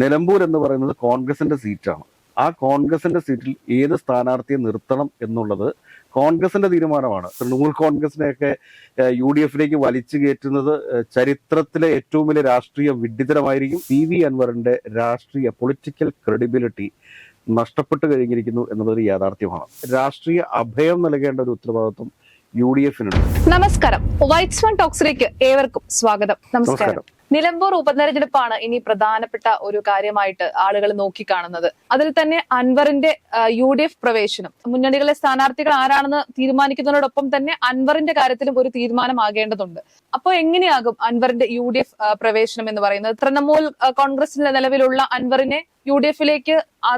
നിലമ്പൂർ എന്ന് പറയുന്നത് കോൺഗ്രസിന്റെ സീറ്റാണ്. ആ കോൺഗ്രസിന്റെ സീറ്റിൽ ഏത് സ്ഥാനാർത്ഥിയെ നിർത്തണം എന്നുള്ളത് കോൺഗ്രസിന്റെ തീരുമാനമാണ്. തൃണമൂൽ കോൺഗ്രസിനെയൊക്കെ യു ഡി എഫിലേക്ക് വലിച്ചു കയറ്റുന്നത് ചരിത്രത്തിലെ ഏറ്റവും വലിയ രാഷ്ട്രീയ വിഡിതരമായിരിക്കും പി വി അൻവറിന്റെ രാഷ്ട്രീയ പൊളിറ്റിക്കൽ ക്രെഡിബിലിറ്റി നഷ്ടപ്പെട്ടു കഴിഞ്ഞിരിക്കുന്നു എന്നുള്ളൊരു യാഥാർത്ഥ്യമാണ്. രാഷ്ട്രീയ അഭയം നൽകേണ്ട ഒരു ഉത്തരവാദിത്വം യു ഡി എഫിനുണ്ട് നമസ്കാരം വൈറ്റ് സ്വാൻ ടോക്സിലേക്ക് ഏവർക്കും സ്വാഗതം. നമസ്കാരം. നിലമ്പൂർ ഉപതെരഞ്ഞെടുപ്പാണ് ഇനി പ്രധാനപ്പെട്ട ഒരു കാര്യമായിട്ട് ആളുകൾ നോക്കിക്കാണുന്നത്. അതിൽ തന്നെ അൻവറിന്റെ യു ഡി എഫ് പ്രവേശനം. മുന്നണികളെ സ്ഥാനാർത്ഥികൾ ആരാണെന്ന് തീരുമാനിക്കുന്നതിനോടൊപ്പം തന്നെ അൻവറിന്റെ കാര്യത്തിലും ഒരു തീരുമാനമാകേണ്ടതുണ്ട്. അപ്പോൾ എങ്ങനെയാകും അൻവറിന്റെ യു ഡി എഫ് പ്രവേശനം എന്ന് പറയുന്നത്? തൃണമൂൽ കോൺഗ്രസിന്റെ നിലവിലുള്ള അൻവറിനെ യു ഡി എഫിലേക്ക്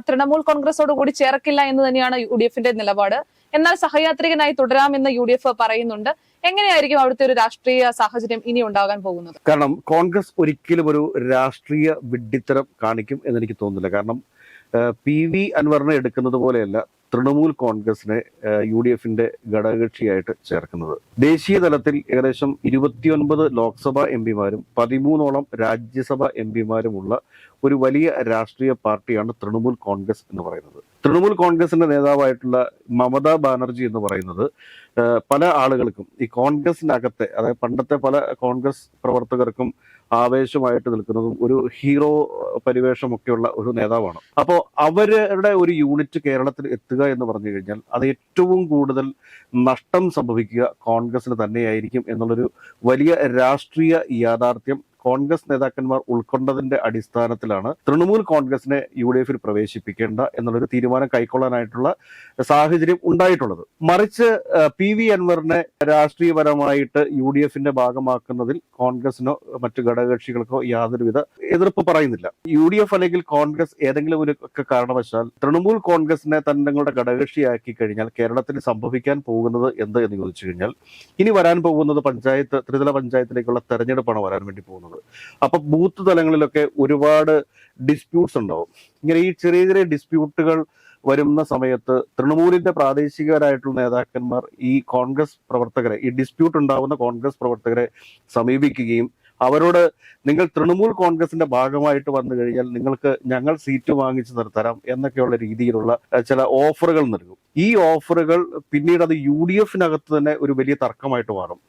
തൃണമൂൽ കോൺഗ്രസോട് കൂടി ചേർക്കില്ല എന്ന് തന്നെയാണ് യു ഡി എഫിന്റെ നിലപാട്. എന്നാൽ സഹയാത്രികനായി തുടരാമെന്ന് യു ഡി എഫ് പറയുന്നുണ്ട്. എങ്ങനെയായിരിക്കും അവിടുത്തെ ഒരു രാഷ്ട്രീയ സാഹചര്യം ഇനി ഉണ്ടാകാൻ പോകുന്നത്? കാരണം കോൺഗ്രസ് ഒരിക്കലും ഒരു രാഷ്ട്രീയ വിഡ്ഢിത്തരം കാണിക്കും എന്ന് എനിക്ക് തോന്നുന്നില്ല. കാരണം പി വി അൻവറിനെ എടുക്കുന്നത് പോലെയല്ല തൃണമൂൽ കോൺഗ്രസിനെ യു ഡി എഫിന്റെ ഘടകകക്ഷിയായിട്ട് ചേർക്കുന്നത്. ദേശീയ തലത്തിൽ ഏകദേശം ഇരുപത്തിയൊൻപത് ലോക്സഭാ എം പിമാരും പതിമൂന്നോളം രാജ്യസഭാ എം പിമാരുമുള്ള ഒരു വലിയ രാഷ്ട്രീയ പാർട്ടിയാണ് തൃണമൂൽ കോൺഗ്രസ് എന്ന് പറയുന്നത്. തൃണമൂൽ കോൺഗ്രസിന്റെ നേതാവായിട്ടുള്ള മമതാ ബാനർജി എന്ന് പറയുന്നത് പല ആളുകൾക്കും ഈ കോൺഗ്രസിന്റെ അകത്തെ അതായത് പണ്ടത്തെ പല കോൺഗ്രസ് പ്രവർത്തകർക്കും ആവേശമായിട്ട് നിൽക്കുന്നതും ഒരു ഹീറോ പരിവേഷമൊക്കെയുള്ള ഒരു നേതാവാണ്. അപ്പോൾ അവരുടെ ഒരു യൂണിറ്റ് കേരളത്തിൽ എത്തുക എന്ന് പറഞ്ഞു കഴിഞ്ഞാൽ അത് ഏറ്റവും കൂടുതൽ നഷ്ടം സംഭവിക്കുക കോൺഗ്രസിന് തന്നെയായിരിക്കും എന്നുള്ളൊരു വലിയ രാഷ്ട്രീയ യാഥാർത്ഥ്യം കോൺഗ്രസ് നേതാക്കന്മാർ ഉൾക്കൊണ്ടതിന്റെ അടിസ്ഥാനത്തിലാണ് തൃണമൂൽ കോൺഗ്രസിനെ യു ഡി എഫിൽ പ്രവേശിപ്പിക്കേണ്ട എന്നുള്ളൊരു തീരുമാനം കൈക്കൊള്ളാനായിട്ടുള്ള സാഹചര്യം ഉണ്ടായിട്ടുള്ളത്. മറിച്ച് പി വി അൻവറിനെ രാഷ്ട്രീയപരമായിട്ട് യു ഡി എഫിന്റെ ഭാഗമാക്കുന്നതിൽ കോൺഗ്രസിനോ മറ്റു ഘടകകക്ഷികൾക്കോ യാതൊരുവിധ എതിർപ്പ് പറയുന്നില്ല. യു ഡി എഫ് അല്ലെങ്കിൽ കോൺഗ്രസ് ഏതെങ്കിലും ഒരു കാരണവശാൽ തൃണമൂൽ കോൺഗ്രസിനെ തങ്ങളുടെ ഘടകകക്ഷിയാക്കി കഴിഞ്ഞാൽ കേരളത്തിൽ സംഭവിക്കാൻ പോകുന്നത് എന്ത് എന്ന് ചോദിച്ചു കഴിഞ്ഞാൽ ഇനി വരാൻ പോകുന്നത് പഞ്ചായത്ത് ത്രിതല പഞ്ചായത്തിലേക്കുള്ള തെരഞ്ഞെടുപ്പാണ് വരാൻ വേണ്ടി പോകുന്നത്. അപ്പൊ ബൂത്ത് തലങ്ങളിലൊക്കെ ഒരുപാട് ഡിസ്പ്യൂട്ട്സ് ഉണ്ടാവും. ഇങ്ങനെ ഈ ചെറിയ ചെറിയ ഡിസ്പ്യൂട്ടുകൾ വരുന്ന സമയത്ത് തൃണമൂലിന്റെ പ്രാദേശികരായിട്ടുള്ള നേതാക്കന്മാർ ഈ കോൺഗ്രസ് പ്രവർത്തകരെ ഈ ഡിസ്പ്യൂട്ട് ഉണ്ടാവുന്ന കോൺഗ്രസ് പ്രവർത്തകരെ സമീപിക്കുകയും അവരോട് നിങ്ങൾ തൃണമൂൽ കോൺഗ്രസിന്റെ ഭാഗമായിട്ട് വന്നു കഴിഞ്ഞാൽ നിങ്ങൾക്ക് ഞങ്ങൾ സീറ്റ് വാങ്ങിച്ചു നിർത്തരാം എന്നൊക്കെയുള്ള രീതിയിലുള്ള ചില ഓഫറുകൾ നൽകും. ഈ ഓഫറുകൾ പിന്നീട് അത് യു ഡി എഫിനകത്ത് തന്നെ ഒരു വലിയ തർക്കമായിട്ട് മാറും.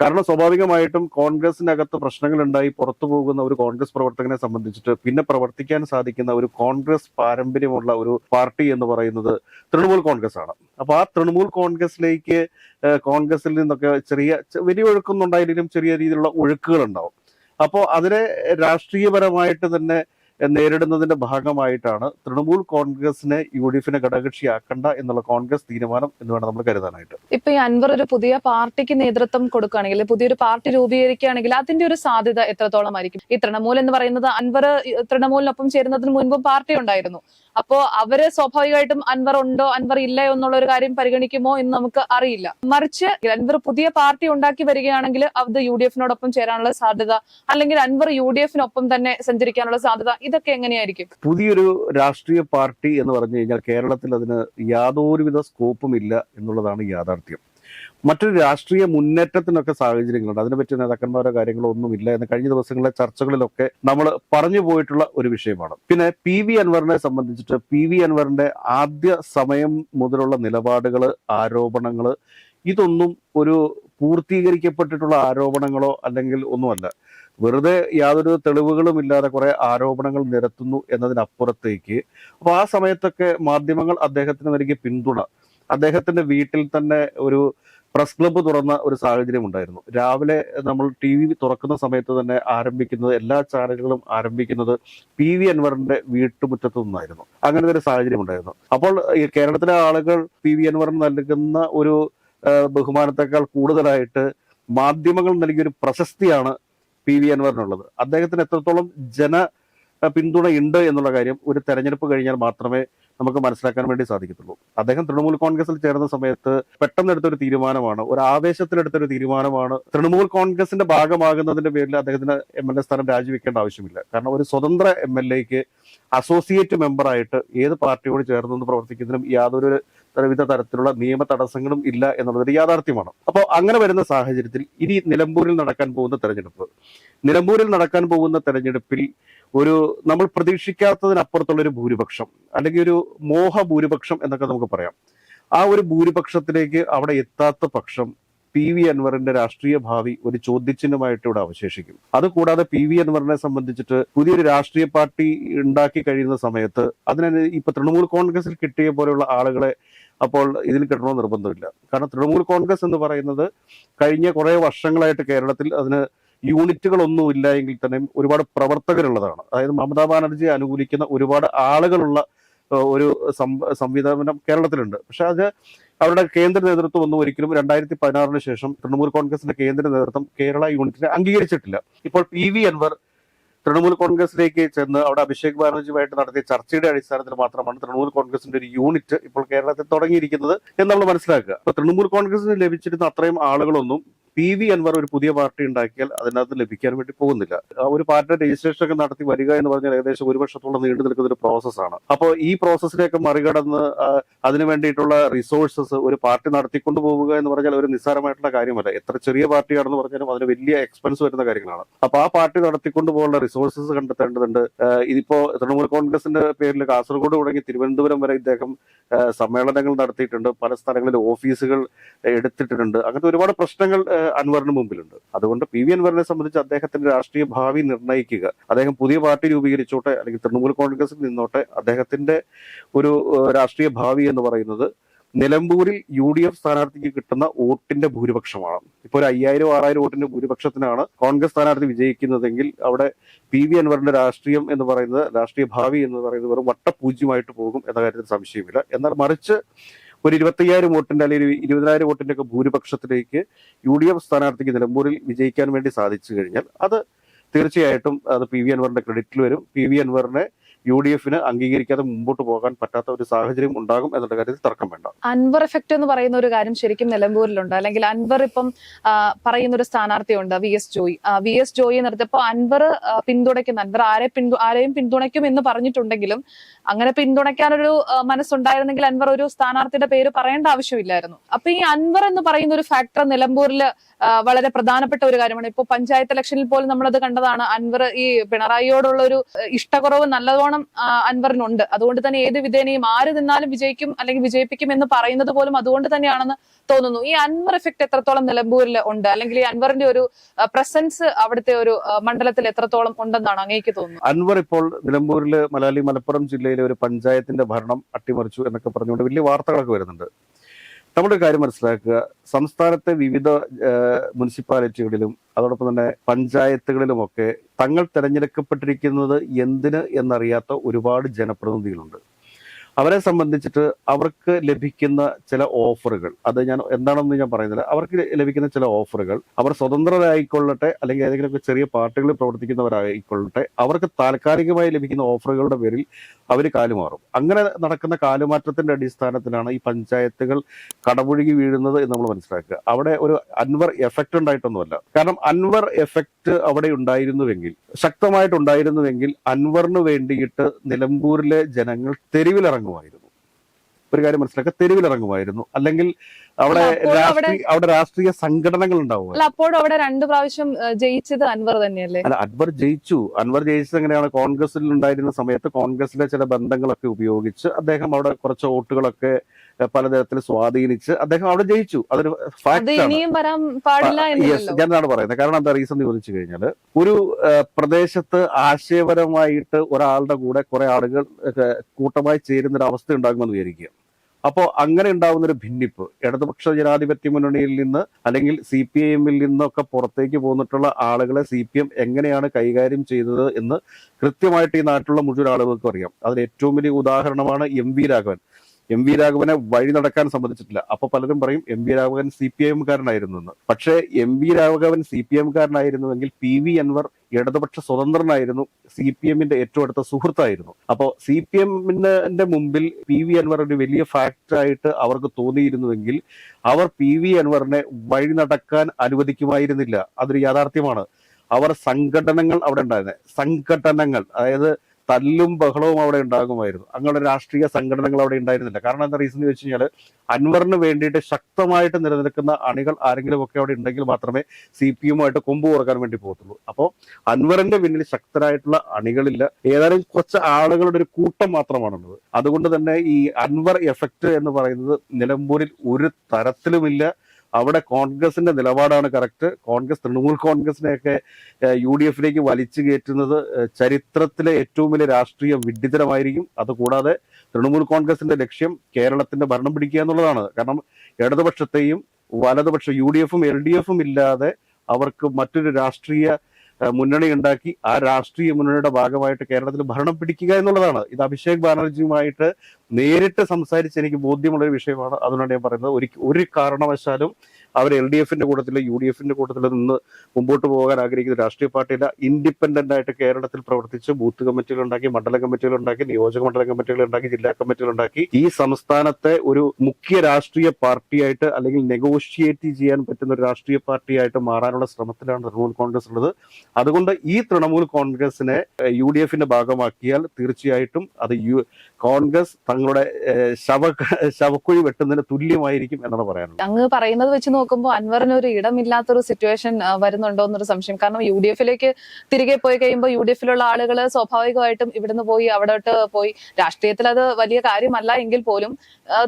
കാരണം സ്വാഭാവികമായിട്ടും കോൺഗ്രസിനകത്ത് പ്രശ്നങ്ങൾ ഉണ്ടായി പുറത്തു പോകുന്ന ഒരു കോൺഗ്രസ് പ്രവർത്തകനെ സംബന്ധിച്ചിട്ട് പിന്നെ പ്രവർത്തിക്കാൻ സാധിക്കുന്ന ഒരു കോൺഗ്രസ് പാരമ്പര്യമുള്ള ഒരു പാർട്ടി എന്ന് പറയുന്നത് തൃണമൂൽ കോൺഗ്രസ് ആണ് അപ്പൊ ആ തൃണമൂൽ കോൺഗ്രസിലേക്ക് കോൺഗ്രസിൽ നിന്നൊക്കെ ചെറിയ വലിയ ഒഴുക്കൊന്നും ഉണ്ടായില്ലെങ്കിലും ചെറിയ രീതിയിലുള്ള ഒഴുക്കുകൾ ഉണ്ടാവും അപ്പോൾ അതിനെ രാഷ്ട്രീയപരമായിട്ട് തന്നെ നേരിടുന്നതിന്റെ ഭാഗമായിട്ടാണ് തൃണമൂൽ കോൺഗ്രസിനെ യു ഡി എഫിനെ ഘടകകക്ഷിയാക്കണ്ട എന്നുള്ള കോൺഗ്രസ് തീരുമാനം എന്ന് വേണം നമ്മൾ കരുതാനായിട്ട്. ഇപ്പൊ ഈ അൻവർ ഒരു പുതിയ പാർട്ടിക്ക് നേതൃത്വം കൊടുക്കുകയാണെങ്കിൽ പുതിയൊരു പാർട്ടി രൂപീകരിക്കുകയാണെങ്കിൽ അതിന്റെ ഒരു സാധ്യത എത്രത്തോളം ആയിരിക്കും ഈ തൃണമൂൽ എന്ന് പറയുന്നത് അൻവർ തൃണമൂലിനൊപ്പം ചേരുന്നതിന് മുൻപും പാർട്ടി ഉണ്ടായിരുന്നു. അപ്പോ അവർ സ്വാഭാവികമായിട്ടും അൻവർ ഉണ്ടോ അൻവർ ഇല്ലയോ എന്നുള്ള ഒരു കാര്യം പരിഗണിക്കുമോ എന്ന് നമുക്ക് അറിയില്ല. മറിച്ച് അൻവർ പുതിയ പാർട്ടി ഉണ്ടാക്കി വരികയാണെങ്കിൽ അത് യു ഡി എഫിനോടൊപ്പം ചേരാനുള്ള സാധ്യത അല്ലെങ്കിൽ അൻവർ യു ഡി എഫിനൊപ്പം തന്നെ സഞ്ചരിക്കാനുള്ള സാധ്യത ഇതൊക്കെ എങ്ങനെയായിരിക്കും? പുതിയൊരു രാഷ്ട്രീയ പാർട്ടി എന്ന് പറഞ്ഞു കഴിഞ്ഞാൽ കേരളത്തിൽ അതിന് യാതൊരുവിധ സ്കോപ്പും ഇല്ല എന്നുള്ളതാണ് യാഥാർത്ഥ്യം. മറ്റൊരു രാഷ്ട്രീയ മുന്നേറ്റത്തിനൊക്കെ സാഹചര്യങ്ങളുണ്ട്. അതിനെപ്പറ്റി നേതാക്കന്മാരോ കാര്യങ്ങളോ ഒന്നുമില്ല എന്ന് കഴിഞ്ഞ ദിവസങ്ങളിലെ ചർച്ചകളിലൊക്കെ നമ്മൾ പറഞ്ഞു പോയിട്ടുള്ള ഒരു വിഷയമാണ്. പിന്നെ പി വി അൻവറിനെ സംബന്ധിച്ചിട്ട് പി വി അൻവറിന്റെ ആദ്യ സമയം മുതലുള്ള നിലപാടുകൾ ആരോപണങ്ങൾ ഇതൊന്നും ഒരു പൂർത്തീകരിക്കപ്പെട്ടിട്ടുള്ള ആരോപണങ്ങളോ അല്ലെങ്കിൽ ഒന്നുമല്ല. വെറുതെ യാതൊരു തെളിവുകളും ഇല്ലാതെ കുറെ ആരോപണങ്ങൾ നിരത്തുന്നു എന്നതിനപ്പുറത്തേക്ക് അപ്പൊ ആ സമയത്തൊക്കെ മാധ്യമങ്ങൾ അദ്ദേഹത്തിന് നൽകിയ പിന്തുണ അദ്ദേഹത്തിന്റെ വീട്ടിൽ തന്നെ ഒരു പ്രസ് ക്ലബ്ബ് തുറന്ന ഒരു സാഹചര്യം ഉണ്ടായിരുന്നു. രാവിലെ നമ്മൾ ടി വി തുറക്കുന്ന സമയത്ത് തന്നെ ആരംഭിക്കുന്നത് എല്ലാ ചാനലുകളും ആരംഭിക്കുന്നത് പി വി അൻവറിന്റെ വീട്ടുമുറ്റത്തു നിന്നായിരുന്നു. അങ്ങനത്തെ ഒരു സാഹചര്യം ഉണ്ടായിരുന്നു. അപ്പോൾ കേരളത്തിലെ ആളുകൾ പി വി അൻവറിന് നൽകുന്ന ഒരു ബഹുമാനത്തെക്കാൾ കൂടുതലായിട്ട് മാധ്യമങ്ങൾ നൽകിയൊരു പ്രശസ്തിയാണ് പി വി അൻവറിനുള്ളത്. അദ്ദേഹത്തിന് എത്രത്തോളം ജന പിന്തുണയുണ്ട് എന്നുള്ള കാര്യം ഒരു തെരഞ്ഞെടുപ്പ് കഴിഞ്ഞാൽ മാത്രമേ നമുക്ക് മനസ്സിലാക്കാൻ വേണ്ടി സാധിക്കത്തുള്ളൂ. അദ്ദേഹം തൃണമൂൽ കോൺഗ്രസിൽ ചേർന്ന സമയത്ത് പെട്ടെന്ന് എടുത്തൊരു തീരുമാനമാണ് ഒരു ആവേശത്തിലെടുത്തൊരു തീരുമാനമാണ്. തൃണമൂൽ കോൺഗ്രസിന്റെ ഭാഗമാകുന്നതിന്റെ പേരിൽ അദ്ദേഹത്തിന് എം എൽ എ സ്ഥാനം രാജിവെക്കേണ്ട ആവശ്യമില്ല. കാരണം ഒരു സ്വതന്ത്ര എം എൽ എക്ക് അസോസിയേറ്റ് മെമ്പറായിട്ട് ഏത് പാർട്ടിയോട് ചേർന്ന് പ്രവർത്തിക്കുന്നതിനും യാതൊരു വിവിധ തരത്തിലുള്ള നിയമ തടസ്സങ്ങളും ഇല്ല എന്നുള്ളത് യാഥാർത്ഥ്യമാണ്. അപ്പോൾ അങ്ങനെ വരുന്ന സാഹചര്യത്തിൽ ഇനി നിലമ്പൂരിൽ നടക്കാൻ പോകുന്ന തെരഞ്ഞെടുപ്പ് നിലമ്പൂരിൽ നടക്കാൻ പോകുന്ന തെരഞ്ഞെടുപ്പിൽ ഒരു നമ്മൾ പ്രതീക്ഷിക്കാത്തതിനപ്പുറത്തുള്ള ഒരു ഭൂരിപക്ഷം അല്ലെങ്കിൽ ഒരു മോഹ ഭൂരിപക്ഷം എന്നൊക്കെ നമുക്ക് പറയാം. ആ ഒരു ഭൂരിപക്ഷത്തിലേക്ക് അവിടെ എത്താത്ത പക്ഷം പി വി അൻവറിന്റെ രാഷ്ട്രീയ ഭാവി ഒരു ചോദ്യചിഹ്നമായിട്ട് ഇവിടെ അവശേഷിക്കും. അതുകൂടാതെ പി വി അൻവറിനെ സംബന്ധിച്ചിട്ട് പുതിയൊരു രാഷ്ട്രീയ പാർട്ടി ഉണ്ടാക്കി കഴിയുന്ന സമയത്ത് അതിന് ഇപ്പൊ തൃണമൂൽ കോൺഗ്രസിൽ കിട്ടിയ പോലെയുള്ള ആളുകളെ അപ്പോൾ ഇതിൽ കിട്ടണമെന്ന് നിർബന്ധമില്ല. കാരണം തൃണമൂൽ കോൺഗ്രസ് എന്ന് പറയുന്നത് കഴിഞ്ഞ കുറേ വർഷങ്ങളായിട്ട് കേരളത്തിൽ അതിന് യൂണിറ്റുകളൊന്നും ഇല്ല എങ്കിൽ തന്നെ ഒരുപാട് പ്രവർത്തകരുള്ളതാണ്. അതായത് മമതാ ബാനർജിയെ അനുകൂലിക്കുന്ന ഒരുപാട് ആളുകളുള്ള ഒരു സംവിധാനം കേരളത്തിലുണ്ട്. പക്ഷെ അത് അവരുടെ കേന്ദ്ര നേതൃത്വം ഒന്നും ഒരിക്കലും രണ്ടായിരത്തി പതിനാറിന് ശേഷം തൃണമൂൽ കോൺഗ്രസിന്റെ കേന്ദ്ര നേതൃത്വം കേരള യൂണിറ്റിനെ അംഗീകരിച്ചിട്ടില്ല. ഇപ്പോൾ പി വി അൻവർ തൃണമൂൽ കോൺഗ്രസിലേക്ക് ചെന്ന് അവിടെ അഭിഷേക് ബാനർജിയുമായിട്ട് നടത്തിയ ചർച്ചയുടെ അടിസ്ഥാനത്തിൽ മാത്രമാണ് തൃണമൂൽ കോൺഗ്രസിന്റെ ഒരു യൂണിറ്റ് ഇപ്പോൾ കേരളത്തിൽ തുടങ്ങിയിരിക്കുന്നത് എന്ന് നമ്മൾ മനസ്സിലാക്കുക. അപ്പൊ തൃണമൂൽ കോൺഗ്രസിന് ലഭിച്ചിരുന്ന അത്രയും ആളുകളൊന്നും പി വി അൻവർ ഒരു പുതിയ പാർട്ടി ഉണ്ടാക്കിയാൽ അതിനകത്ത് ലഭിക്കാൻ വേണ്ടി പോകുന്നില്ല. ആ ഒരു പാർട്ടി രജിസ്ട്രേഷൻ ഒക്കെ നടത്തി വരിക എന്ന് പറഞ്ഞാൽ ഏകദേശം ഒരു വർഷത്തോളം നീണ്ടു നിൽക്കുന്ന ഒരു പ്രോസസ്സാണ് അപ്പോൾ ഈ പ്രോസസ്സിലേക്ക് മറികടന്ന് അതിനു വേണ്ടിയിട്ടുള്ള റിസോഴ്സസ് ഒരു പാർട്ടി നടത്തിക്കൊണ്ട് പോവുക എന്ന് പറഞ്ഞാൽ ഒരു നിസ്സാരമായിട്ടുള്ള കാര്യമല്ല. എത്ര ചെറിയ പാർട്ടിയാണെന്ന് പറഞ്ഞാലും അതിന് വലിയ എക്സ്പെൻസ് വരുന്ന കാര്യങ്ങളാണ്. അപ്പൊ ആ പാർട്ടി നടത്തിക്കൊണ്ട് പോകാനുള്ള റിസോഴ്സസ് കണ്ടെത്തേണ്ടതുണ്ട്. ഇതിപ്പോ തൃണമൂൽ കോൺഗ്രസിന്റെ പേരിൽ കാസർഗോഡ് തുടങ്ങി തിരുവനന്തപുരം വരെ ഇദ്ദേഹം സമ്മേളനങ്ങൾ നടത്തിയിട്ടുണ്ട്. പല സ്ഥലങ്ങളിൽ ഓഫീസുകൾ എടുത്തിട്ടുണ്ട്. അങ്ങനത്തെ ഒരുപാട് പ്രശ്നങ്ങൾ അൻവറിന് മുമ്പിലുണ്ട്. അതുകൊണ്ട് പി വി അൻവറിനെ സംബന്ധിച്ച് അദ്ദേഹത്തിന്റെ രാഷ്ട്രീയ ഭാവി നിർണയിക്കുക. അദ്ദേഹം പുതിയ പാർട്ടി രൂപീകരിച്ചോട്ടെ അല്ലെങ്കിൽ തൃണമൂൽ കോൺഗ്രസിൽ നിന്നോട്ടെ അദ്ദേഹത്തിന്റെ ഒരു രാഷ്ട്രീയ ഭാവി എന്ന് പറയുന്നത് നിലമ്പൂരിൽ യു ഡി എഫ് സ്ഥാനാർത്ഥിക്ക് കിട്ടുന്ന വോട്ടിന്റെ ഭൂരിപക്ഷമാണ്. ഇപ്പോൾ ഒരു അയ്യായിരം ആറായിരം വോട്ടിന്റെ ഭൂരിപക്ഷത്തിനാണ് കോൺഗ്രസ് സ്ഥാനാർത്ഥി വിജയിക്കുന്നതെങ്കിൽ അവിടെ പി വി അൻവറിന്റെ രാഷ്ട്രീയം എന്ന് പറയുന്നത് രാഷ്ട്രീയ ഭാവി എന്ന് പറയുന്നത് വെറും വട്ടപൂജ്യമായിട്ട് പോകും എന്ന കാര്യത്തിൽ സംശയമില്ല. എന്നാൽ മറിച്ച് ഒരു ഇരുപത്തയ്യായിരം വോട്ടിന്റെ അല്ലെങ്കിൽ ഇരുപതിനായിരം വോട്ടിന്റെ ഒക്കെ ഭൂരിപക്ഷത്തിലേക്ക് യു ഡി എഫ് സ്ഥാനാർത്ഥിക്ക് നിലമ്പൂരിൽ വിജയിക്കാൻ വേണ്ടി സാധിച്ചു കഴിഞ്ഞാൽ അത് തീർച്ചയായിട്ടും അത് പി വി അൻവറിന്റെ ക്രെഡിറ്റിൽ വരും. പി വി അൻവറിനെ യു ഡി എഫിന് അംഗീകരിക്കാതെ മുമ്പോട്ട് പോകാൻ പറ്റാത്ത ഒരു സാഹചര്യം ഉണ്ടാകും എന്നുള്ള കാര്യത്തിൽ തർക്കം വേണ്ട. അൻവർ എഫക്ട് എന്ന് പറയുന്ന ഒരു കാര്യം ശരിക്കും നിലമ്പൂരിലുണ്ട്. അല്ലെങ്കിൽ അൻവർ ഇപ്പം പറയുന്ന ഒരു സ്ഥാനാർത്ഥിയുണ്ട് V S Joy. V S Joy നിർത്തിയപ്പോ Anvar പിന്തുണയ്ക്കുന്ന അൻവർ ആരെ പിന്തു ആരെയും പിന്തുണയ്ക്കും എന്ന് പറഞ്ഞിട്ടുണ്ടെങ്കിലും അങ്ങനെ പിന്തുണയ്ക്കാനൊരു മനസ്സുണ്ടായിരുന്നെങ്കിൽ അൻവർ ഒരു സ്ഥാനാർത്ഥിയുടെ പേര് പറയേണ്ട ആവശ്യമില്ലായിരുന്നു. അപ്പൊ ഈ അൻവർ എന്ന് പറയുന്ന ഒരു ഫാക്ടർ നിലമ്പൂരിൽ വളരെ പ്രധാനപ്പെട്ട ഒരു കാര്യമാണ്. ഇപ്പൊ പഞ്ചായത്ത് ഇലക്ഷനിൽ പോലും നമ്മളത് കണ്ടതാണ്. അൻവർ ഈ പിണറായിയോടുള്ള ഒരു ഇഷ്ടക്കുറവ് നല്ലവണ്ണം ആ, അൻവറിനുണ്ട്. അതുകൊണ്ട് തന്നെ ഏത് വിധേനയും ആര് നിന്നാലും വിജയിക്കും അല്ലെങ്കിൽ വിജയിപ്പിക്കും എന്ന് പറയുന്നത് പോലും അതുകൊണ്ട് തന്നെയാണെന്ന് തോന്നുന്നു. ഈ അൻവർ എഫക്ട് എത്രത്തോളം നിലമ്പൂരിൽ ഉണ്ട്? അല്ലെങ്കിൽ ഈ അൻവറിന്റെ ഒരു പ്രസൻസ് അവിടുത്തെ ഒരു മണ്ഡലത്തിൽ എത്രത്തോളം ഉണ്ടെന്നാണ് അങ്ങേക്ക് തോന്നുന്നത്? അൻവർ ഇപ്പോൾ നിലമ്പൂരിൽ മലാലി മലപ്പുറം ജില്ലയിലെ ഒരു പഞ്ചായത്തിന്റെ ഭരണം അട്ടിമറിച്ചു എന്നൊക്കെ പറഞ്ഞുകൊണ്ട് വലിയ വാർത്തകളൊക്കെ വരുന്നുണ്ട്. നമ്മുടെ കാര്യം മനസ്സിലാക്കുക. സംസ്ഥാനത്തെ വിവിധ മുനിസിപ്പാലിറ്റികളിലും അതോടൊപ്പം തന്നെ പഞ്ചായത്തുകളിലുമൊക്കെ തങ്ങൾ തിരഞ്ഞെടുക്കപ്പെട്ടിരിക്കുന്നത് എന്തിന് എന്നറിയാത്ത ഒരുപാട് ജനപ്രതിനിധികളുണ്ട്. അവരെ സംബന്ധിച്ചിട്ട് അവർക്ക് ലഭിക്കുന്ന ചില ഓഫറുകൾ അത് ഞാൻ എന്താണെന്ന് ഞാൻ പറയുന്നില്ല. അവർക്ക് ലഭിക്കുന്ന ചില ഓഫറുകൾ അവർ സ്വതന്ത്രരായിക്കൊള്ളട്ടെ അല്ലെങ്കിൽ ഏതെങ്കിലുമൊക്കെ ചെറിയ പാർട്ടികളിൽ പ്രവർത്തിക്കുന്നവരായിക്കൊള്ളട്ടെ അവർക്ക് താൽക്കാലികമായി ലഭിക്കുന്ന ഓഫറുകളുടെ പേരിൽ അവർ കാലുമാറും. അങ്ങനെ നടക്കുന്ന കാലുമാറ്റത്തിന്റെ അടിസ്ഥാനത്തിലാണ് ഈ പഞ്ചായത്തുകൾ കടപുഴുകി വീഴുന്നത് എന്ന് നമ്മൾ മനസ്സിലാക്കുക. അവിടെ ഒരു അൻവർ എഫക്റ്റ് ഉണ്ടായിട്ടൊന്നുമല്ല. കാരണം അൻവർ എഫക്റ്റ് അവിടെ ഉണ്ടായിരുന്നുവെങ്കിൽ ശക്തമായിട്ടുണ്ടായിരുന്നുവെങ്കിൽ അൻവറിന് വേണ്ടിയിട്ട് നിലമ്പൂരിലെ ജനങ്ങൾ തെരുവിലിറങ്ങുമായിരുന്നു ഒരു കാര്യം മനസ്സിലാക്കുക തെരുവിലിറങ്ങുമായിരുന്നു. അല്ലെങ്കിൽ അവിടെ അവിടെ- രാഷ്ട്രീയ അവിടെ രാഷ്ട്രീയ സംഘടനകൾ അപ്പോഴും അവിടെ രണ്ടു പ്രാവശ്യം ജയിച്ചത് അൻവർ തന്നെയല്ലേ? അല്ല അൻവർ ജയിച്ചു. അൻവർ ജയിച്ചത് എങ്ങനെയാണ്? കോൺഗ്രസിൽ ഉണ്ടായിരുന്ന സമയത്ത് കോൺഗ്രസിലെ ചില ബന്ധങ്ങളൊക്കെ ഉപയോഗിച്ച് അദ്ദേഹം അവിടെ കുറച്ച് വോട്ടുകളൊക്കെ പലതരത്തിൽ സ്വാധീനിച്ച് അദ്ദേഹം അവിടെ ജയിച്ചു. അതൊരു അത് ഫാക്ട് യെസ് ഞാൻ അതാണ് പറയുന്നത്. കാരണം എന്താ റീസൺ ചോദിച്ചു കഴിഞ്ഞാൽ ഒരു പ്രദേശത്ത് ആശയപരമായിട്ട് ഒരാളുടെ കൂടെ കുറെ ആളുകൾ കൂട്ടമായി ചേരുന്ന ഒരു അവസ്ഥ ഉണ്ടാകുമെന്ന് വിചാരിക്കുക. അപ്പോൾ അങ്ങനെ ഉണ്ടാകുന്ന ഒരു ഭിന്നിപ്പ് ഇടതുപക്ഷ ജനാധിപത്യ മുന്നണിയിൽ നിന്ന് അല്ലെങ്കിൽ സി പി ഐ എമ്മിൽ നിന്നൊക്കെ പുറത്തേക്ക് പോന്നിട്ടുള്ള ആളുകളെ സി പി എം എങ്ങനെയാണ് കൈകാര്യം ചെയ്തത് എന്ന് കൃത്യമായിട്ട് ഈ നാട്ടിലുള്ള മുഴുവൻ ആളുകൾക്കും അറിയാം. അതിന് ഏറ്റവും വലിയ ഉദാഹരണമാണ് M V Raghavan. M V രാഘവനെ വഴി നടക്കാൻ സമ്മതിച്ചിട്ടില്ല. അപ്പൊ പലരും പറയും M V Raghavan C P എംകാരനായിരുന്നു എന്ന് പക്ഷേ M V Raghavan C P എംകാരനായിരുന്നുവെങ്കിൽ P V Anvar ഇടതുപക്ഷ സ്വതന്ത്രനായിരുന്നു സി പി എമ്മിന്റെ ഏറ്റവും അടുത്ത സുഹൃത്തായിരുന്നു. അപ്പോൾ സി പി എമ്മിന്റെ മുമ്പിൽ പി വി അൻവർ ഒരു വലിയ ഫാക്ടറായിട്ട് അവർക്ക് തോന്നിയിരുന്നുവെങ്കിൽ അവർ പി വി അൻവറിനെ വഴി നടക്കാൻ അനുവദിക്കുമായിരുന്നില്ല. അതൊരു യാഥാർത്ഥ്യമാണ്. അവർ സംഘടനകൾ അവിടെ ഉണ്ടായിരുന്നത് സംഘടനകൾ അതായത് തല്ലും ബഹളവും അവിടെ ഉണ്ടാകുമായിരുന്നു. അങ്ങനെ രാഷ്ട്രീയ സംഘടനകൾ അവിടെ ഉണ്ടായിരുന്നില്ല. കാരണം എന്താ റീസൺ എന്ന് വെച്ച് കഴിഞ്ഞാൽ അൻവറിന് വേണ്ടിയിട്ട് ശക്തമായിട്ട് നിലനിൽക്കുന്ന അണികൾ ആരെങ്കിലും ഒക്കെ അവിടെ ഉണ്ടെങ്കിൽ മാത്രമേ സി പി എമ്മുമായിട്ട് കൊമ്പ് കുറയ്ക്കാൻ വേണ്ടി പോകത്തുള്ളൂ. അപ്പോൾ അൻവറിന്റെ പിന്നിൽ ശക്തരായിട്ടുള്ള അണികളില്ല. ഏതായാലും കുറച്ച് ആളുകളുടെ ഒരു കൂട്ടം മാത്രമാണുള്ളത്. അതുകൊണ്ട് തന്നെ ഈ അൻവർ എഫക്റ്റ് എന്ന് പറയുന്നത് നിലമ്പൂരിൽ ഒരു തരത്തിലുമില്ല. അവിടെ കോൺഗ്രസിന്റെ നിലപാടാണ് കറക്റ്റ്. കോൺഗ്രസ് തൃണമൂൽ കോൺഗ്രസിനെയൊക്കെ യു ഡി എഫിലേക്ക് വലിച്ചു കയറ്റുന്നത് ചരിത്രത്തിലെ ഏറ്റവും വലിയ രാഷ്ട്രീയ വിഡ്ഢിതരമായിരിക്കും. അതുകൂടാതെ തൃണമൂൽ കോൺഗ്രസിന്റെ ലക്ഷ്യം കേരളത്തിന്റെ ഭരണം പിടിക്കുക എന്നുള്ളതാണ്. കാരണം ഇടതുപക്ഷത്തെയും വലതുപക്ഷ യു ഡി എഫും എൽ ഡി എഫും ഇല്ലാതെ അവർക്ക് മറ്റൊരു രാഷ്ട്രീയ മുന്നണി ഉണ്ടാക്കി ആ രാഷ്ട്രീയ മുന്നണിയുടെ ഭാഗമായിട്ട് കേരളത്തിൽ ഭരണം പിടിക്കുക എന്നുള്ളതാണ്. ഇത് അഭിഷേക് ബാനർജിയുമായിട്ട് നേരിട്ട് സംസാരിച്ച് എനിക്ക് ബോധ്യമുള്ള ഒരു വിഷയമാണ്. അതുകൊണ്ടാണ് ഞാൻ പറയുന്നത്. ഒരു ഒരു കാരണവശാലും അവർ എൽ ഡി എഫിന്റെ കൂട്ടത്തിൽ യു ഡി എഫിന്റെ കൂട്ടത്തിൽ നിന്ന് മുമ്പോട്ട് പോകാൻ ആഗ്രഹിക്കുന്ന രാഷ്ട്രീയ പാർട്ടിയില്ല. ഇൻഡിപെൻഡന്റ് ആയിട്ട് കേരളത്തിൽ പ്രവർത്തിച്ച് ബൂത്ത് കമ്മിറ്റികൾ ഉണ്ടാക്കി മണ്ഡല കമ്മിറ്റികൾ ഉണ്ടാക്കി നിയോജക മണ്ഡല കമ്മിറ്റികൾ ഉണ്ടാക്കി ജില്ലാ കമ്മിറ്റികൾ ഉണ്ടാക്കി ഈ സംസ്ഥാനത്തെ ഒരു മുഖ്യ രാഷ്ട്രീയ പാർട്ടിയായിട്ട് അല്ലെങ്കിൽ നെഗോഷിയേറ്റ് ചെയ്യാൻ പറ്റുന്ന ഒരു രാഷ്ട്രീയ പാർട്ടിയായിട്ട് മാറാനുള്ള ശ്രമത്തിലാണ് തൃണമൂൽ കോൺഗ്രസ് ഉള്ളത്. അതുകൊണ്ട് ഈ തൃണമൂൽ കോൺഗ്രസിനെ യു ഡി എഫിന്റെ ഭാഗമാക്കിയാൽ തീർച്ചയായിട്ടും അത് യു കോൺഗ്രസ് തങ്ങളുടെ ശവ ശവക്കുഴി വെട്ടുന്നതിന് തുല്യമായിരിക്കും എന്നാണ് പറയാനുള്ളത്. അങ്ങ് പറയുന്നത് വെച്ച് നോക്കുമ്പോൾ അൻവറിന് ഒരു ഇടമില്ലാത്തൊരു സിറ്റുവേഷൻ വരുന്നുണ്ടോ എന്നൊരു സംശയം. കാരണം യു ഡി എഫിലേക്ക് തിരികെ പോയി കഴിയുമ്പോൾ യു ഡി എഫിലുള്ള ആളുകൾ സ്വാഭാവികമായിട്ടും ഇവിടുന്ന് പോയി അവിടോട്ട് പോയി. രാഷ്ട്രീയത്തിൽ അത് വലിയ കാര്യമല്ല എങ്കിൽ പോലും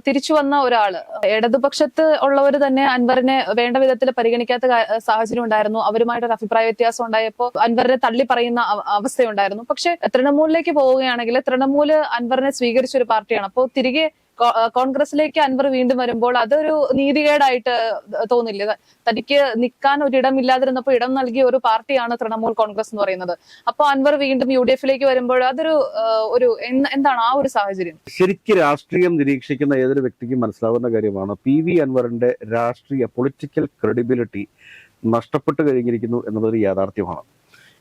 തിരിച്ചു വന്ന ഒരാൾ. ഇടതുപക്ഷത്ത് ഉള്ളവർ തന്നെ അൻവറിനെ വേണ്ട വിധത്തിൽ പരിഗണിക്കാത്ത സാഹചര്യം ഉണ്ടായിരുന്നു. അവരുമായിട്ട് ഒരു അഭിപ്രായ വ്യത്യാസം ഉണ്ടായപ്പോൾ അൻവറിനെ തള്ളി പറയുന്ന അവസ്ഥയുണ്ടായിരുന്നു. പക്ഷെ തൃണമൂലിലേക്ക് പോവുകയാണെങ്കിൽ തൃണമൂൽ അൻവറിനെ സ്വീകരിച്ച ഒരു പാർട്ടിയാണ്. അപ്പോൾ തിരികെ കോൺഗ്രസിലേക്ക് അൻവർ വീണ്ടും വരുമ്പോൾ അതൊരു നീതികേടായിട്ട് തോന്നില്ല. തനിക്ക് നിൽക്കാൻ ഒരു ഇടമില്ലാതിരുന്നപ്പോൾ ഇടം നൽകിയ ഒരു പാർട്ടിയാണ് തൃണമൂൽ കോൺഗ്രസ് എന്ന് പറയുന്നത്. അപ്പൊ അൻവർ വീണ്ടും യു ഡി എഫിലേക്ക് വരുമ്പോൾ അതൊരു ഒരു എന്താണ് ആ ഒരു സാഹചര്യം? ശരിക്കും രാഷ്ട്രീയം നിരീക്ഷിക്കുന്ന ഏതൊരു വ്യക്തിക്കും മനസ്സിലാവുന്ന കാര്യമാണ് പി വി അൻവറിന്റെ രാഷ്ട്രീയ പൊളിറ്റിക്കൽ ക്രെഡിബിലിറ്റി നഷ്ടപ്പെട്ടു കഴിഞ്ഞിരിക്കുന്നു എന്നുള്ളൊരു യാഥാർത്ഥ്യമാണ്.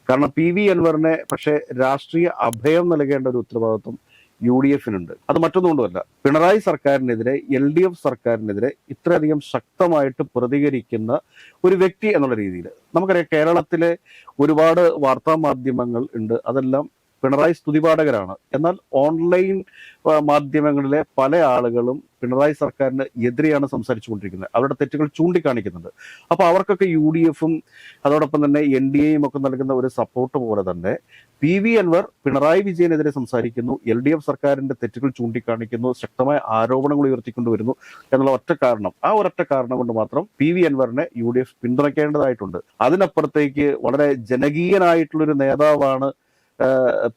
കാരണം പി വി അൻവറിനെ പക്ഷേ രാഷ്ട്രീയ അഭയം നൽകേണ്ട ഒരു ഉത്തരവാദിത്വം യു ഡി എഫിനുണ്ട്. അത് മറ്റൊന്നുകൊണ്ടുമല്ല. പിണറായി സർക്കാരിനെതിരെ എൽ ഡി എഫ് സർക്കാരിനെതിരെ ഇത്രയധികം ശക്തമായിട്ട് പ്രതികരിക്കുന്ന ഒരു വ്യക്തി എന്നുള്ള രീതിയിൽ. നമുക്കറിയാം കേരളത്തിലെ ഒരുപാട് വാർത്താ മാധ്യമങ്ങൾ ഉണ്ട്. അതെല്ലാം പിണറായി സ്തുതിപാഠകരാണ്. എന്നാൽ ഓൺലൈൻ മാധ്യമങ്ങളിലെ പല ആളുകളും പിണറായി സർക്കാരിന് എതിരെയാണ് സംസാരിച്ചുകൊണ്ടിരിക്കുന്നത്. അവരുടെ തെറ്റുകൾ ചൂണ്ടിക്കാണിക്കുന്നുണ്ട്. അപ്പോൾ അവർക്കൊക്കെ യു ഡി എഫും അതോടൊപ്പം തന്നെ എൻ ഡി എയും ഒക്കെ നൽകുന്ന ഒരു സപ്പോർട്ട് പോലെ തന്നെ പി വി അൻവർ പിണറായി വിജയനെതിരെ സംസാരിക്കുന്നു. എൽ ഡി എഫ് സർക്കാരിന്റെ തെറ്റുകൾ ചൂണ്ടിക്കാണിക്കുന്നു. ശക്തമായ ആരോപണങ്ങൾ ഉയർത്തിക്കൊണ്ടുവരുന്നു എന്നുള്ള ഒറ്റ കാരണം ആ ഒരൊറ്റ കാരണം കൊണ്ട് മാത്രം പി വി അൻവറിനെ യു ഡി എഫ് പിന്തുണയ്ക്കേണ്ടതായിട്ടുണ്ട്. അതിനപ്പുറത്തേക്ക് വളരെ ജനകീയനായിട്ടുള്ള ഒരു നേതാവാണ്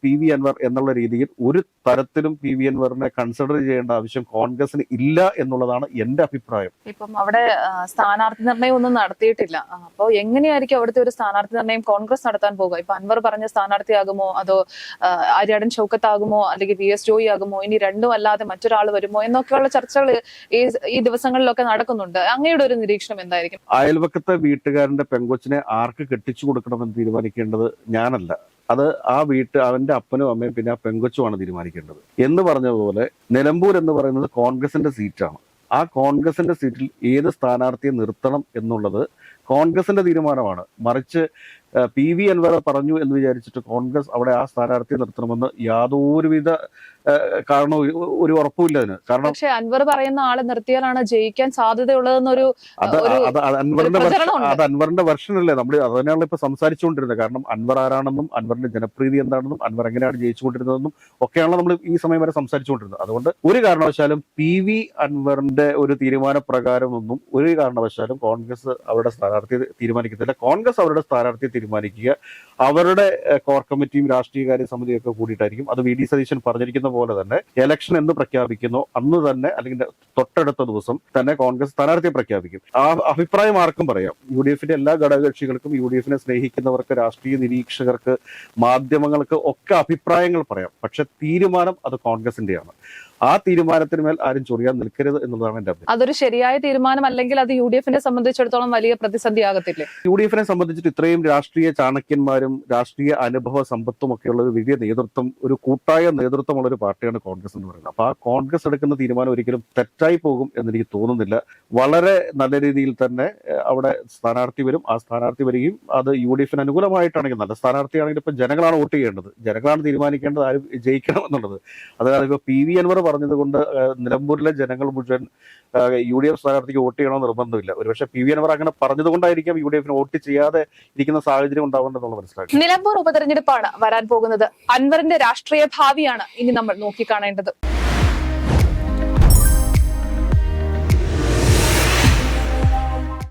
പി വി അൻവർ എന്നുള്ള രീതിയിൽ ഒരു തരത്തിലും പി വി അൻവറിനെ കൺസിഡർ ചെയ്യേണ്ട ആവശ്യം കോൺഗ്രസിന് ഇല്ല എന്നുള്ളതാണ് എന്റെ അഭിപ്രായം. ഇപ്പം അവിടെ സ്ഥാനാർത്ഥി നിർണയം ഒന്നും നടത്തിയിട്ടില്ല. അപ്പോൾ അപ്പൊ എങ്ങനെയായിരിക്കും അവിടുത്തെ ഒരു സ്ഥാനാർത്ഥി നിർണയം കോൺഗ്രസ് നടത്താൻ പോകുക? ഇപ്പൊ അൻവർ പറഞ്ഞ സ്ഥാനാർത്ഥിയാകുമോ അതോ ആര്യാടൻ ഷൗക്കത്ത് ആകുമോ അല്ലെങ്കിൽ വി എസ് ജോയി ആകുമോ? ഇനി രണ്ടും അല്ലാതെ മറ്റൊരാൾ വരുമോ? എന്നൊക്കെയുള്ള ചർച്ചകൾ ഈ ഈ ദിവസങ്ങളിലൊക്കെ നടക്കുന്നുണ്ട്. അങ്ങയുടെ ഒരു നിരീക്ഷണം എന്തായിരിക്കും? അയൽവക്കത്തെ വീട്ടുകാരന്റെ പെങ്കൊച്ചിനെ ആർക്ക് കെട്ടിച്ചു കൊടുക്കണമെന്ന് തീരുമാനിക്കേണ്ടത് ഞാനല്ല. അത് ആ വീട്ട് അവന്റെ അപ്പനും അമ്മയും പിന്നെ ആ പെങ്കൊച്ചുമാണ് തീരുമാനിക്കേണ്ടത്. എന്ന് പറഞ്ഞതുപോലെ നിലമ്പൂർ എന്ന് പറയുന്നത് കോൺഗ്രസിന്റെ സീറ്റാണ്. ആ കോൺഗ്രസിന്റെ സീറ്റിൽ ഏത് സ്ഥാനാർത്ഥിയെ നിർത്തണം എന്നുള്ളത് കോൺഗ്രസിന്റെ തീരുമാനമാണ്. മറിച്ച് പി വി അൻവർ പറഞ്ഞു എന്ന് വിചാരിച്ചിട്ട് കോൺഗ്രസ് അവിടെ ആ സ്ഥാനാർത്ഥി നിർത്തണമെന്ന് യാതൊരുവിധ ആ, കാരണവും ഒരു- ഉറപ്പുമില്ല അതിന്. കാരണം പക്ഷെ അൻവർ പറയുന്ന ആളെ നിർത്തിയാലാണ് ജയിക്കാൻ സാധ്യതയുള്ളതെന്നൊരു അൻവറിന്റെ അത് അൻവറിന്റെ വെർഷൻ അല്ലേ നമ്മൾ അത് തന്നെയാണല്ലോ ഇപ്പൊ സംസാരിച്ചുകൊണ്ടിരുന്നത്. കാരണം അൻവർ ആരാണെന്നും അൻവറിന്റെ ജനപ്രീതി എന്താണെന്നും അൻവർ എങ്ങനെയാണ് ജയിച്ചുകൊണ്ടിരുന്നതെന്നും ഒക്കെയാണല്ലോ നമ്മൾ ഈ സമയം വരെ സംസാരിച്ചുകൊണ്ടിരുന്നത്. അതുകൊണ്ട് ഒരു കാരണവശാലും പി വി അൻവറിന്റെ ഒരു തീരുമാനപ്രകാരമൊന്നും ഒരു കാരണവശാലും കോൺഗ്രസ് അവരുടെ സ്ഥാനാർത്ഥി തീരുമാനിക്കത്തില്ല. കോൺഗ്രസ് അവരുടെ സ്ഥാനാർത്ഥിയെ തീരുമാനിക്കുക. അവരുടെ കോർ കമ്മിറ്റിയും രാഷ്ട്രീയകാര്യ സമിതിയും ഒക്കെ കൂടിയിട്ടായിരിക്കും. അത് വി. ഡി. സതീശൻ പറഞ്ഞിരിക്കുന്ന പോലെ തന്നെ എലക്ഷൻ എന്ന് പ്രഖ്യാപിക്കുന്നു. അന്ന് തന്നെ അല്ലെങ്കിൽ തൊട്ടടുത്ത ദിവസം തന്നെ കോൺഗ്രസ് സ്ഥാനാർത്ഥിയെ പ്രഖ്യാപിക്കും. ആ അഭിപ്രായം ആർക്കും പറയാം. യു ഡി എഫിന്റെ എല്ലാ ഘടകകക്ഷികൾക്കും യു ഡി എഫിനെ സ്നേഹിക്കുന്നവർക്ക് രാഷ്ട്രീയ നിരീക്ഷകർക്ക് മാധ്യമങ്ങൾക്ക് ഒക്കെ അഭിപ്രായങ്ങൾ പറയാം. പക്ഷെ തീരുമാനം അത് കോൺഗ്രസിന്റെയാണ്. ആ തീരുമാനത്തിന് മേൽ ആരും ചൊറിയാൻ നിൽക്കരുത് എന്നുള്ളതാണ് എന്റെ അഭിപ്രായം. അതൊരു ശരിയായ തീരുമാനം അല്ലെങ്കിൽ അത് യു ഡി എഫിനെ സംബന്ധിച്ചിടത്തോളം വലിയ പ്രതിസന്ധി ആകത്തില്ലേ? യു ഡി എഫിനെ സംബന്ധിച്ചിട്ട് ഇത്രയും രാഷ്ട്രീയ ചാണക്യന്മാരും രാഷ്ട്രീയ അനുഭവ സമ്പത്തും ഒക്കെയുള്ള ഒരു വലിയ നേതൃത്വം ഒരു കൂട്ടായ നേതൃത്വമുള്ള ഒരു പാർട്ടിയാണ് കോൺഗ്രസ് എന്ന് പറയുന്നത്. അപ്പൊ ആ കോൺഗ്രസ് എടുക്കുന്ന തീരുമാനം ഒരിക്കലും തെറ്റായി പോകും എന്നെനിക്ക് തോന്നുന്നില്ല. വളരെ നല്ല രീതിയിൽ തന്നെ അവിടെ സ്ഥാനാർത്ഥി വരും. ആ സ്ഥാനാർത്ഥി വരികയും അത് യു ഡി എഫിന് അനുകൂലമായിട്ടാണെങ്കിൽ നല്ല സ്ഥാനാർത്ഥിയാണെങ്കിൽ ഇപ്പൊ ജനങ്ങളാണ് വോട്ട് ചെയ്യേണ്ടത്. ജനങ്ങളാണ് തീരുമാനിക്കേണ്ടത് ആരും ജയിക്കണം എന്നുള്ളത്. അതായത് ഇപ്പൊ പി വി അൻവർ പറഞ്ഞതുകൊണ്ട് നിലമ്പൂരിലെ ജനങ്ങൾ മുഴുവൻ യു ഡി എഫ് സ്ഥാനാർത്ഥിക്ക് വോട്ട് ചെയ്യണമെന്ന് നിർബന്ധമില്ല. ഒരുപക്ഷെ പി വി അൻവർ അങ്ങനെ പറഞ്ഞതുകൊണ്ടായിരിക്കാം യു ഡി എഫിന് വോട്ട് ചെയ്യാതെ ഇരിക്കുന്ന സാഹചര്യം ഉണ്ടാവുന്നുണ്ടെന്നുള്ള മനസ്സിലാക്കി. നിലമ്പൂർ ഉപതെരഞ്ഞെടുപ്പാണ് വരാൻ പോകുന്നത്. അൻവറിന്റെ രാഷ്ട്രീയ ഭാവിയാണ് ഇനി നമ്മൾ നോക്കിക്കാണേണ്ടത്.